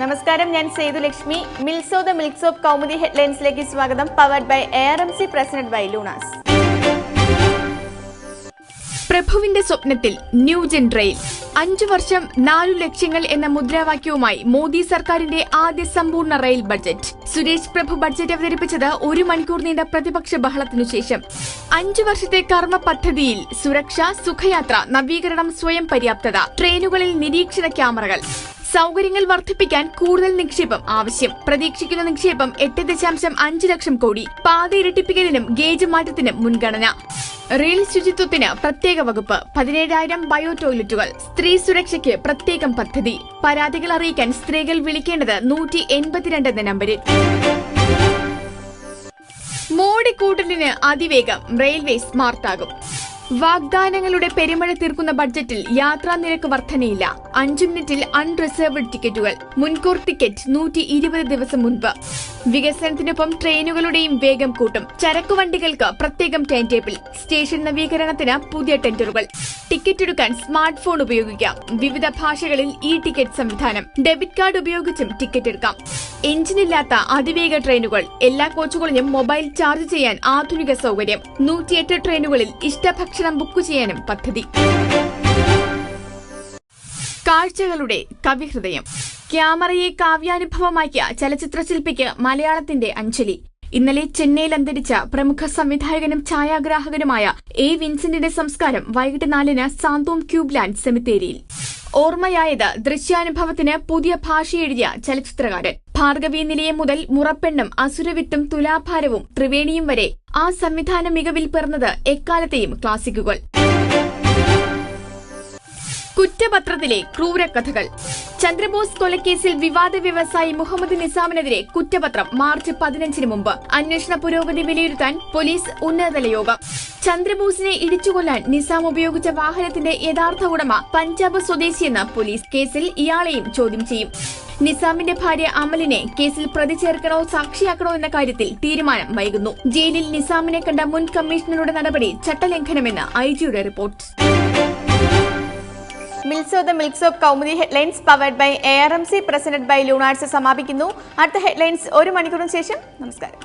നമസ്കാരം ഞാൻ സേതു ലക്ഷ്മി. മിൽസോ ദ മിൽക്സ് ഓഫ് കൗമുദി ഹെഡ്ലൈൻസിലേക്ക് സ്വാഗതം. Powered by A R M C president by Lunars പ്രഭുവിന്റെ സ്വപ്നത്തിൽ ന്യൂജൻ റെയിൽ അഞ്ചു വർഷം നാലു ലക്ഷ്യങ്ങൾ എന്ന മുദ്രാവാക്യവുമായി മോദി സർക്കാരിന്റെ ആദ്യ സമ്പൂർണ rail budget. Suresh Prabhu budget അവതരിപ്പിച്ചത് ഒരു മണിക്കൂർ നീണ്ട പ്രതിപക്ഷ ബഹളത്തിനു ശേഷം. അഞ്ചു വർഷത്തെ കർമ്മ പദ്ധതിയിൽ സുരക്ഷ സുഖയാത്ര നവീകരണം സ്വയം പര്യാപ്തത ട്രെയിനുകളിൽ നിരീക്ഷണ ക്യാമറകൾ. സൗകര്യങ്ങൾ വർദ്ധിപ്പിക്കാൻ കൂടുതൽ നിക്ഷേപം ആവശ്യം. പ്രതീക്ഷിക്കുന്ന നിക്ഷേപം എട്ട് ദശാംശം അഞ്ച് ലക്ഷം കോടി. പാത ഇരട്ടിപ്പിക്കലിനും ഗേജ് മാറ്റത്തിനും മുൻഗണന. റെയിൽ ശുചിത്വത്തിന് പ്രത്യേക വകുപ്പ്. പതിനേഴായിരം ബയോ ടോയ്ലറ്റുകൾ. സ്ത്രീ സുരക്ഷയ്ക്ക് പ്രത്യേകം പദ്ധതി. പരാതികൾ അറിയിക്കാൻ സ്ത്രീകൾ വിളിക്കേണ്ടത് നൂറ്റി എൺപത്തിരണ്ട് എന്ന നമ്പരിൽ മോഡി കൂട്ടലിന് അതിവേഗം റെയിൽവേ സ്മാർട്ടാകും. വാഗ്ദാനങ്ങളുടെ പെരുമഴ തീർക്കുന്ന ബഡ്ജറ്റിൽ യാത്രാ നിരക്ക് വർധനയില്ല. അഞ്ചു മിനിറ്റിൽ അൺറിസർവ്ഡ് ടിക്കറ്റുകൾ മുൻകൂർ ടിക്കറ്റ് നൂറ്റി ഇരുപത് ദിവസം മുൻപ്. വികസനത്തിനൊപ്പം ട്രെയിനുകളുടെയും വേഗം കൂട്ടും. ചരക്കുവണ്ടികൾക്ക് പ്രത്യേകം ടൈം ടേബിൾ സ്റ്റേഷൻ നവീകരണത്തിന് പുതിയ ടെൻഡറുകൾ. ടിക്കറ്റ് എടുക്കാൻ സ്മാർട്ട് ഫോൺ ഉപയോഗിക്കാം. വിവിധ ഭാഷകളിൽ ഇ ടിക്കറ്റ് സംവിധാനം. ഡെബിറ്റ് കാർഡ് ഉപയോഗിച്ചും ടിക്കറ്റ് എടുക്കാം. എഞ്ചിനില്ലാത്ത അതിവേഗ ട്രെയിനുകൾ എല്ലാ കോച്ചുകളിലും മൊബൈൽ ചാർജ് ചെയ്യാൻ ആധുനിക സൗകര്യം. നൂറ്റിയെട്ട് ട്രെയിനുകളിൽ ഇഷ്ടഭക്ഷണം ബുക്ക് ചെയ്യാനും പദ്ധതി. കാഴ്ചകളുടെ കവിഹൃദയം. ക്യാമറയെ കാവ്യാനുഭവമാക്കിയ ചലച്ചിത്ര ശില്പിക്ക് മലയാളത്തിന്റെ അഞ്ജലി. ഇന്നലെ ചെന്നൈയിൽ അന്തരിച്ച പ്രമുഖ സംവിധായകനും ഛായാഗ്രാഹകനുമായ എ വിൻസെന്റിന്റെ സംസ്കാരം വൈകിട്ട് നാലിന് സാന്തോം ക്യൂബ്ലാൻഡ് സെമിത്തേരിയിൽ. ഓർമ്മയായത് ദൃശ്യാനുഭവത്തിന് പുതിയ ഭാഷയെഴുതിയ ചലച്ചിത്രകാരൻ. ഭാർഗവി നിലയം മുതൽ മുറപ്പെണ്ണും അസുരവിത്തും തുലാഭാരവും ത്രിവേണിയും വരെ ആ സംവിധാന മികവിൽ പിറന്നത് എക്കാലത്തെയും ക്ലാസിക്കുകൾ. കുറ്റപത്രത്തിലെ ക്രൂര കഥകൾ ചന്ദ്രബോസ് കൊലക്കേസിൽ വിവാദ വ്യവസായി മുഹമ്മദ് നിസാമിനെതിരെ കുറ്റപത്രം മാർച്ച് പതിനഞ്ചിന് മുമ്പ്. അന്വേഷണ പുരോഗതി വിലയിരുത്താൻ പോലീസ് ഉന്നതതല യോഗം. ചന്ദ്രബോസിനെ ഇടിച്ചുകൊല്ലാൻ നിസാം ഉപയോഗിച്ച വാഹനത്തിന്റെ യഥാർത്ഥ ഉടമ പഞ്ചാബ് സ്വദേശിയെന്ന പോലീസ് കേസിൽ ഇയാളെയും ചോദ്യം ചെയ്യും. നിസാമിന്റെ ഭാര്യ അമലിനെ കേസിൽ പ്രതി ചേർക്കണോ സാക്ഷിയാക്കണോ എന്ന കാര്യത്തിൽ തീരുമാനം വൈകുന്നു. ജയിലിൽ നിസാമിനെ കണ്ട മുൻ കമ്മീഷണറുടെ നടപടി ചട്ടലംഘനമെന്ന് ഐജിയുടെ report. മിൽസോ the milks of Kaumudi headlines powered by A R M C president by Lunars സമാപിക്കുന്നു. അടുത്ത ഹെഡ്ലൈൻസ് ഒരു മണിക്കൂറിന് ശേഷം. നമസ്കാരം.